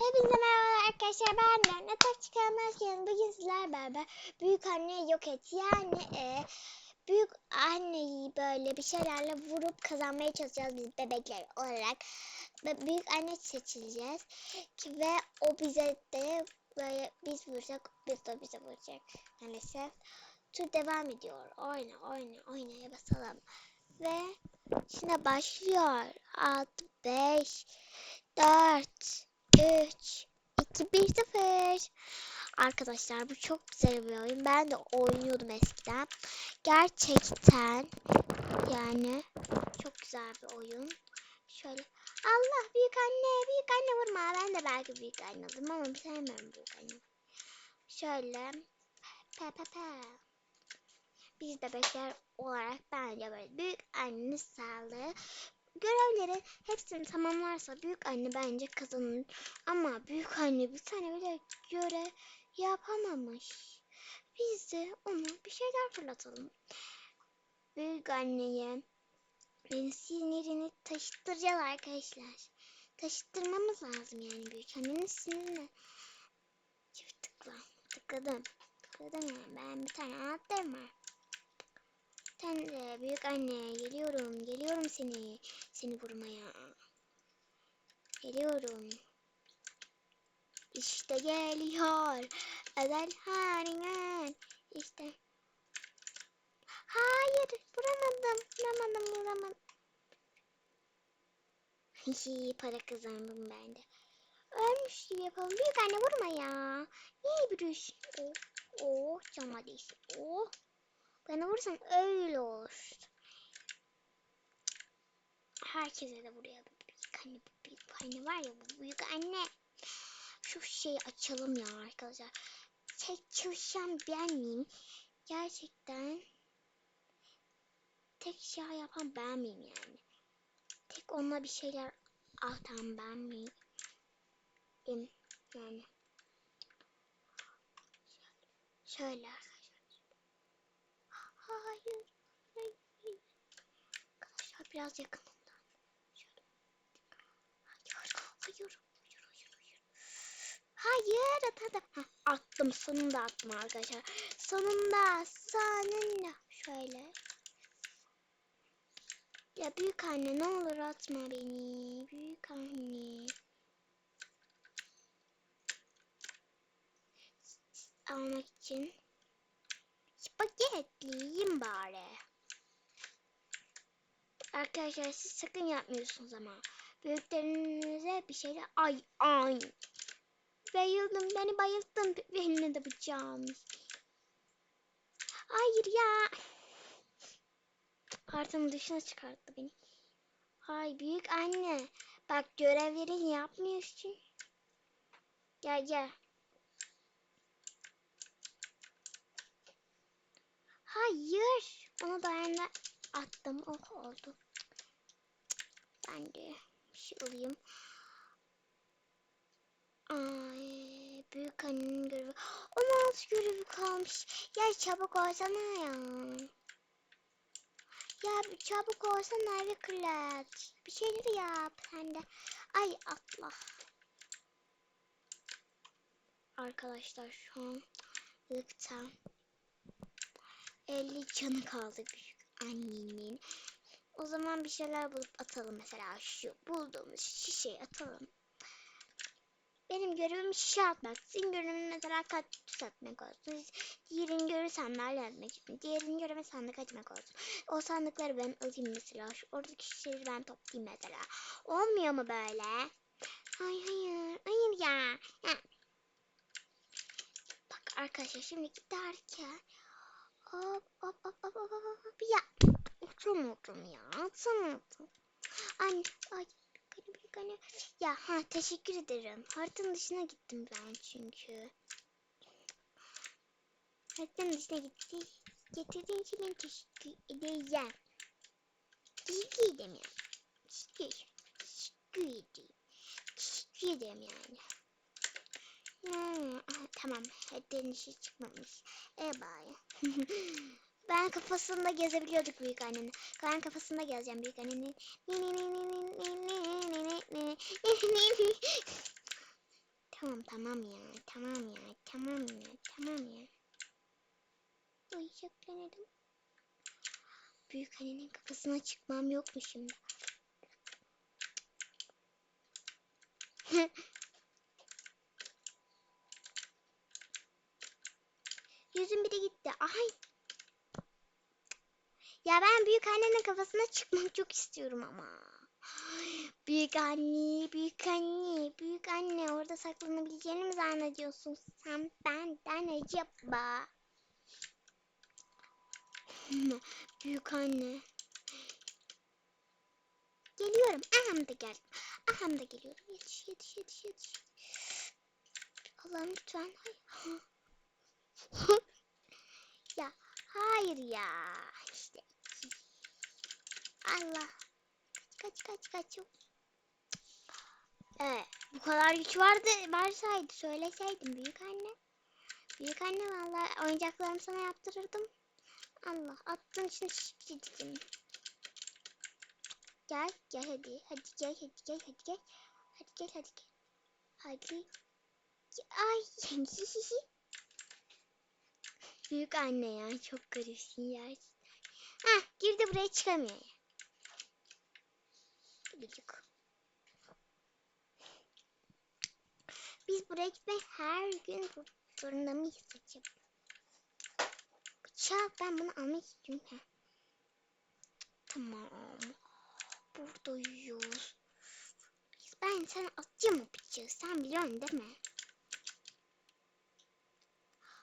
Hepinize merhaba arkadaşlar ben de Natak Çıkarmazken bugün sizler beraber büyük anne yok et yani e, büyük anneyi böyle bir şeylerle vurup kazanmaya çalışacağız biz bebekler olarak. Ve büyük anne seçileceğiz ki ve o bize de böyle biz vuracak biz de bize vuracak. Maalesef tur devam ediyor. Oyna oyna oynaya basalım. Ve şimdi başlıyor. 6 5 4 3, 2, 1, 0. Arkadaşlar bu çok güzel bir oyun. Ben de oynuyordum eskiden. Gerçekten yani çok güzel bir oyun. Şöyle Allah büyük anne büyük anne vurma. Ben de belki büyük anne olurum ama sevmiyorum büyük anne. Şöyle pe pe pe. Biz bebekler olarak bence böyle büyük anne sağlığı görevleri hepsini tamamlarsa büyük anne bence kazanır. Ama büyük anne bir tane bile görev yapamamış. Biz de ona bir şeyler fırlatalım. Büyük anneye sinirini taşıttıracağız arkadaşlar. Taşıttırmamız lazım yani büyük annenin sinirini. Çift tıkla. Tıkladım. Tıkladım yani. Ben bir tane anahtarım var. Sen de büyük anne geliyorum. Geliyorum seni. Seni vurmaya. Geliyorum. İşte geliyor. Özel harinen. İşte. Hayır. Vuramadım. Vuramadım. Vuramadım. Hihi para kazandım ben de. Ölmüş gibi yapalım. Büyük anne vurma ya. İyi bir iş. Oh, oh cama değsin. Oh. Bana vursan öyle olur. Herkese de buraya bu büyük anne, bu büyük anne var ya bu büyük anne. Şu şeyi açalım ya arkadaşlar. Tek çalışan ben miyim? Gerçekten tek şey yapan ben miyim yani? Tek onunla bir şeyler atan ben miyim? Yani şöyle. Hayır. Hayır. Arkadaşlar biraz yakınından. Şöyle. Hayır. Hayır. Hayır. Hayır. Hayır. Hayır. Atadım. Attım. Sonunda attım arkadaşlar. Sonunda. Sonunda. Şöyle. Ya büyük anne ne olur atma beni. Büyük anne. Almak için spagetliyim bari. Arkadaşlar siz sakın yapmıyorsunuz ama. Büyüklerinize bir şeyler ay ay. Bayıldım beni bayılttın benimle de bıçağım. Hayır ya. Kartımın dışına çıkarttı beni. Ay büyük anne. Bak görevlerini yapmıyorsun. Gel gel. Hayır. Onu da ben de attım. Oh oldu. Ben de bir şey alayım. Ay büyük annenin görevi. 16 görevi kalmış. Ya çabuk olsana ya. Ya çabuk olsana evi kırat. Bir şeyler yap sen de. Ay atla. Arkadaşlar şu an lıkta 50 canı kaldı büyük annenin. O zaman bir şeyler bulup atalım. Mesela şu bulduğumuz şişeyi atalım. Benim görevim şişe atmak. Sizin göreviniz mesela kaktüs atmak olsun. Diğerinin görevi sandalye atmak için. Diğerinin görevi sandık açmak olsun. O sandıkları ben alayım mesela. Şu oradaki şişeleri ben toplayayım mesela. Olmuyor mu böyle? Ay hayır. Hayır ya. ya. Bak arkadaşlar şimdi giderken hop hop hop hop hop ya uçamadım ya atamadım. Anne ay tane ya ha teşekkür ederim. Haritanın dışına gittim ben çünkü. Haritanın dışına gitti. Getirdiğin için ben teşekkür edeceğim. Teşekkür ederim ya. Teşekkür, teşekkür ederim. Teşekkür ederim yani. Hmm, tamam. Haritanın dışı çıkmamış. E bari. Ben kafasında gezebiliyorduk büyük annenin. Ben kafasında gezeceğim büyük annenin. Tamam tamam ya. Tamam ya. Tamam ya. Tamam ya. Uyuyacak denedim. Büyük annenin kafasına çıkmam yok mu şimdi? Yüzüm biri gitti. Ay. Ben büyük annenin kafasına çıkmak çok istiyorum ama. Büyük anne, büyük anne, büyük anne orada saklanabileceğini mi zannediyorsun sen benden acaba? büyük anne. Geliyorum. Aham da geldim. Aham da geliyorum. Yetiş, yetiş, yetiş, yetiş. Allah'ım lütfen. Hayır. ya hayır ya. İşte. Allah. Kaç kaç kaç kaç. Evet. Bu kadar güç vardı. Varsaydı söyleseydim büyük anne. Büyük anne vallahi oyuncaklarımı sana yaptırırdım. Allah için teşekkür ederim. Gel gel hadi. Hadi gel hadi gel hadi gel. Hadi gel hadi gel. Hadi. Ay. Büyük anne ya çok garipsin ya. Hah girdi buraya çıkamıyor. Gıcık. Biz buraya gitmek her gün zorunda mıyız acaba? Bıçak ben bunu almak istiyorum. Heh. Tamam. Burada uyuyoruz. Ben sana atacağım o bıçağı. Sen biliyorsun değil mi?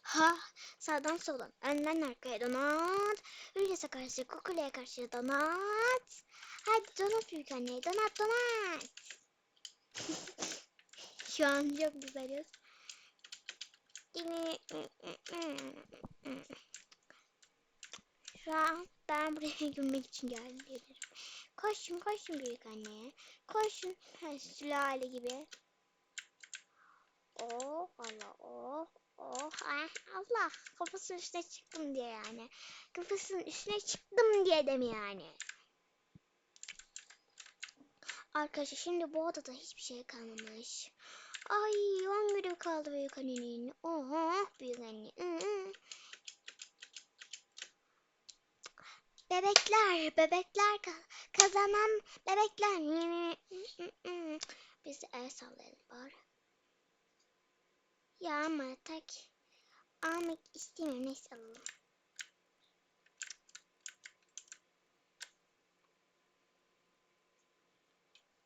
Ha, sağdan soldan, önden arkaya donat. Hülyes'e karşı, kukuleye karşı donat. Hadi donat büyük anne, donat donat. Şu an çok güzeliz. Şu an ben buraya gülmek için geldim. Koşun koşun büyük anneye. Koşun ha, sülale gibi. Oh Allah oh oh ah, Allah kafasının üstüne çıktım diye yani. Kafasının üstüne çıktım diye de mi yani? Arkadaşlar şimdi bu odada hiçbir şey kalmamış. Ay 10 gün kaldı büyük annenin. Oho büyük anne. Bebekler, bebekler kazanan bebekler. Biz de el sallayalım bari. Ya ama tek almak istemiyorum. Neyse alalım.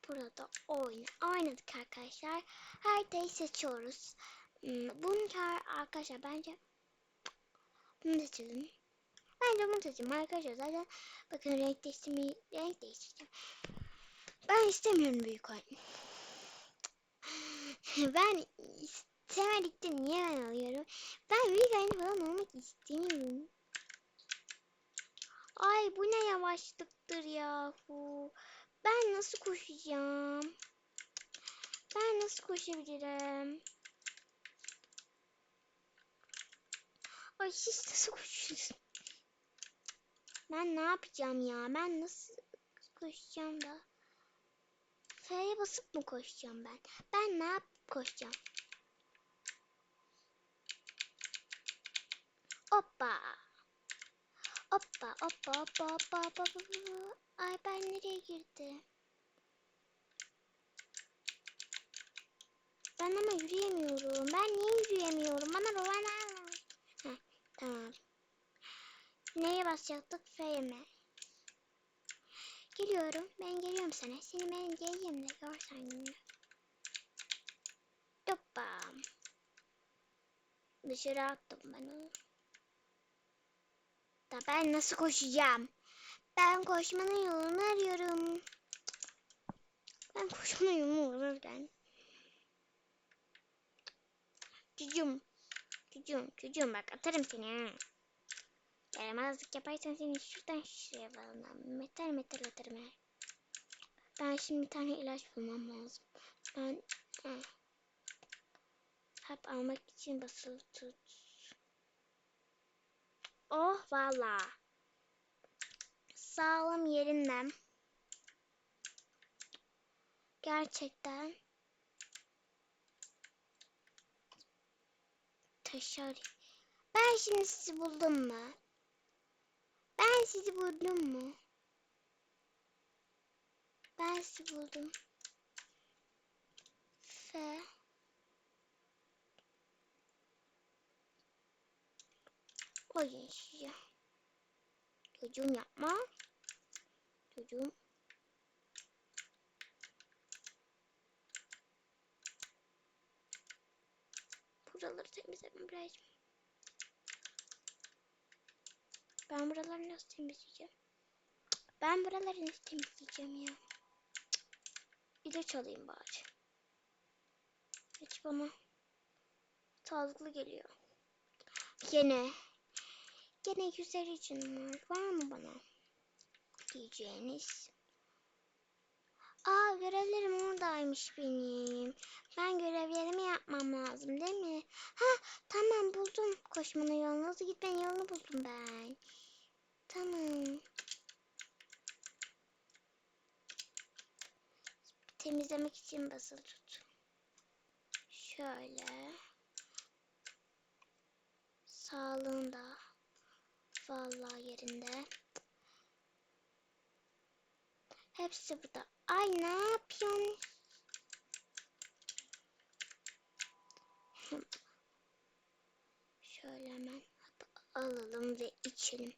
Burada oyna. Oynadık arkadaşlar. Haritayı seçiyoruz. Bunu çağır arkadaşlar bence bunu seçelim. Bence bunu seçeyim arkadaşlar. Zaten bakın renk değiştirmeyi renk değiştireceğim. Ben istemiyorum büyük oyun. ben istemedikçe niye ben alıyorum? Ben büyük oyun falan olmak istemiyorum. Ay bu ne yavaşlıktır yahu. Ben nasıl koşacağım? Ben nasıl koşabilirim? Ay siz nasıl koşuyorsunuz? Ben ne yapacağım ya? Ben nasıl koşacağım da? F'ye basıp mı koşacağım ben? Ben ne yap koşacağım? Hoppa. Hoppa hoppa hoppa hoppa hoppa hoppa. Ay ben nereye girdim? Ben ama yürüyemiyorum. Ben niye yürüyemiyorum? Bana. Heh, tamam. Neye basacaktık? F'ye mi? Geliyorum. Ben geliyorum sana. Seni ben geleyim de görsen günü. Hoppa. Dışarı attım ben onu. Da ben nasıl koşacağım? Ben koşmanın yolunu arıyorum. Ben koşmanın yolunu ararken. Çocuğum. Çocuğum. Çocuğum bak atarım seni. Yaramazlık yaparsan seni şuradan şuraya bağlamam. Metal metal atarım. Ben şimdi bir tane ilaç bulmam lazım. Ben eh. hep almak için basılı tut. Oh valla. Sağlam yerinden. Gerçekten. Aşağı. Ben şimdi sizi buldum mu? Ben sizi buldum mu? Ben sizi buldum. F. Oyun size. Çocuğum yapma. Çocuğum. Buraları temizlemem lazım. Ben buraları nasıl temizleyeceğim? Ben buraları nasıl temizleyeceğim ya? İlaç alayım bari. Hiç bana sağlıklı geliyor. Gene. Gene güzel için var. Var mı bana? Diyeceğiniz. Aa görevlerim oradaymış benim. Ben görevlerimi yapmam lazım değil mi? Ha tamam buldum. Koşmanın yolunu hızlı gitmenin yolunu buldum ben. Tamam. Temizlemek için basılı tut. Şöyle. Sağlığında. Vallahi yerinde. Hepsi burada. Ay ne yapıyorsun? Şöyle hemen alalım ve içelim.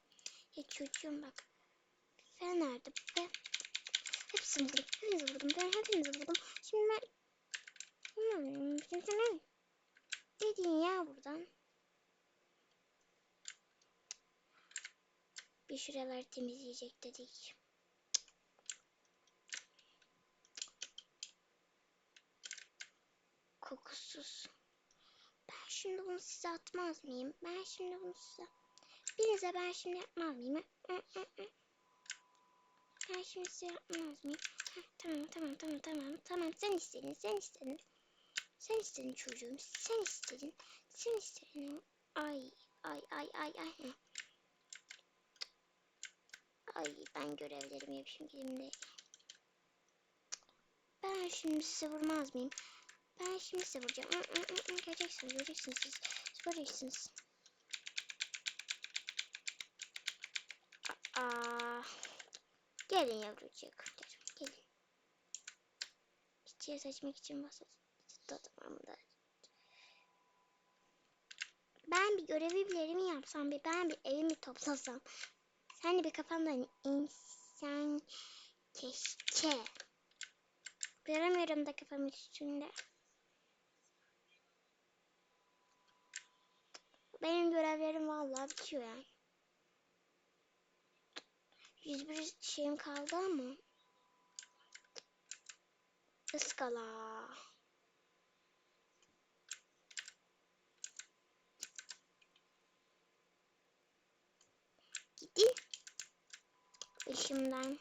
Ya çocuğum bak. Sen nerede be? Hepsini vurdum. Hepinizi vurdum. Ben hepinizi vurdum. Şimdi ben... Hmm? Gidin ya buradan. Bir şuraları temizleyecek dedik. Kokusuz. Ben şimdi bunu size atmaz mıyım? Ben şimdi bunu size... Birinize ben şimdi yapmaz mıyım? Ben şimdi size yapmaz mıyım? Heh, tamam tamam tamam tamam tamam sen istedin sen istedin. Sen istedin çocuğum sen istedin. Sen istedin. Ay ay ay ay ay. Ay ben görevlerimi yapayım elimde. Ben şimdi size vurmaz mıyım? Ben şimdi size vuracağım. Göreceksiniz, göreceksiniz siz. Siz göreceksiniz. Aa, gelin yavrucak. Gelin. Çiçeği seçmek için basın. Ben bir görevlilerimi yapsam, bir ben bir evimi toplasam. Sen de bir kafamdan insan keşke. Göremiyorum da kafamın üstünde. Benim görevlerim vallahi bitiyor yani. 101 şeyim kaldı ama. Iskala. Gidin. İşimden.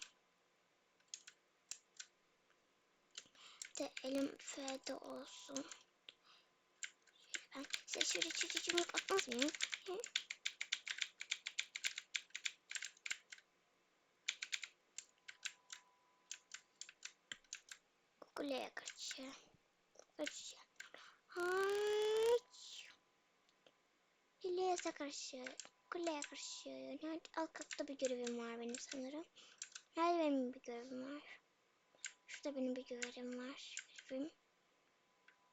De elim F'de olsun. Ben size şöyle çocuğumu atmaz mıyım? Hı? Kuleye kaçıyor. Kaçıyor. Haç. Kuleye karşı. Kuleye karşı. Nerede? Alt katta bir görevim var benim sanırım. Nerede benim bir görevim var? Şurada benim bir görevim var. Görevim.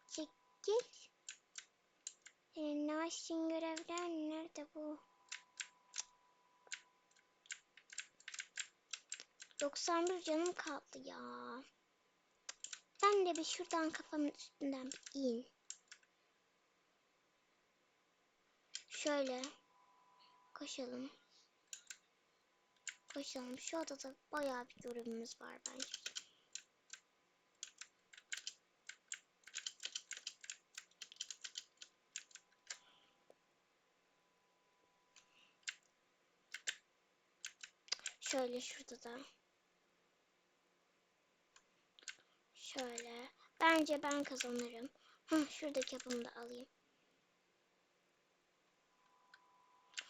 Çekil. Senin Naşin görevler nerede bu? 91 canım kaldı ya. Ben de bir şuradan kafamın üstünden bir in. Şöyle. Koşalım. Koşalım. Şu odada bayağı bir görevimiz var bence. Şöyle şurada da. Şöyle. Bence ben kazanırım. Hı, şuradaki yapımı da alayım.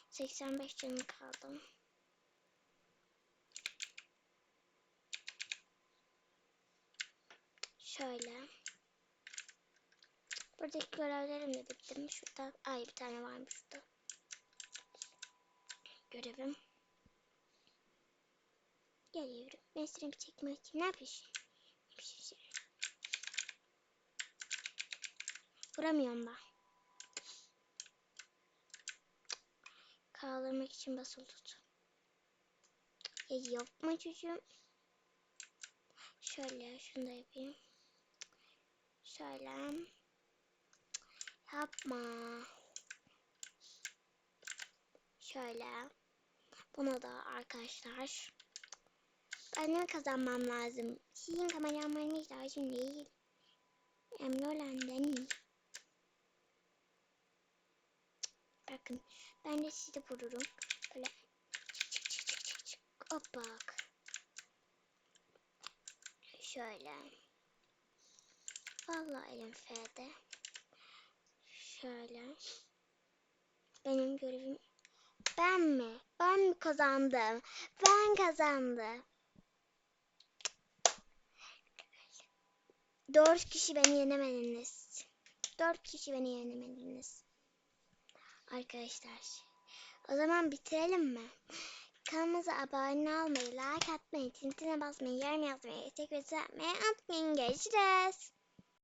85 canım kaldı. Şöyle. Buradaki görevlerim de bitti mi? Şurada. Ay bir tane varmış şurada. Görevim. Geliyorum. Ben seni bir çekme açayım. Ne yapıyorsun? Ne yapıyorsun? Vuramıyorum ben. Kaldırmak için basılı tut. Ya yapma çocuğum. Şöyle şunu da yapayım. Şöyle. Yapma. Şöyle. Bunu da arkadaşlar. Benim kazanmam lazım. Sizin kameramanınız lazım değil. Olan benim. Bakın ben de sizi vururum. Böyle. Hop bak. Şöyle. Vallahi elim F'de. Şöyle. Benim görevim ben mi? Ben mi kazandım? Ben kazandım. Dört kişi beni yenemediniz. Dört kişi beni yenemediniz. Arkadaşlar. O zaman bitirelim mi? Kanalımıza abone olmayı, like atmayı, tintine basmayı, yorum yazmayı, tekrar atmayı unutmayın. Görüşürüz.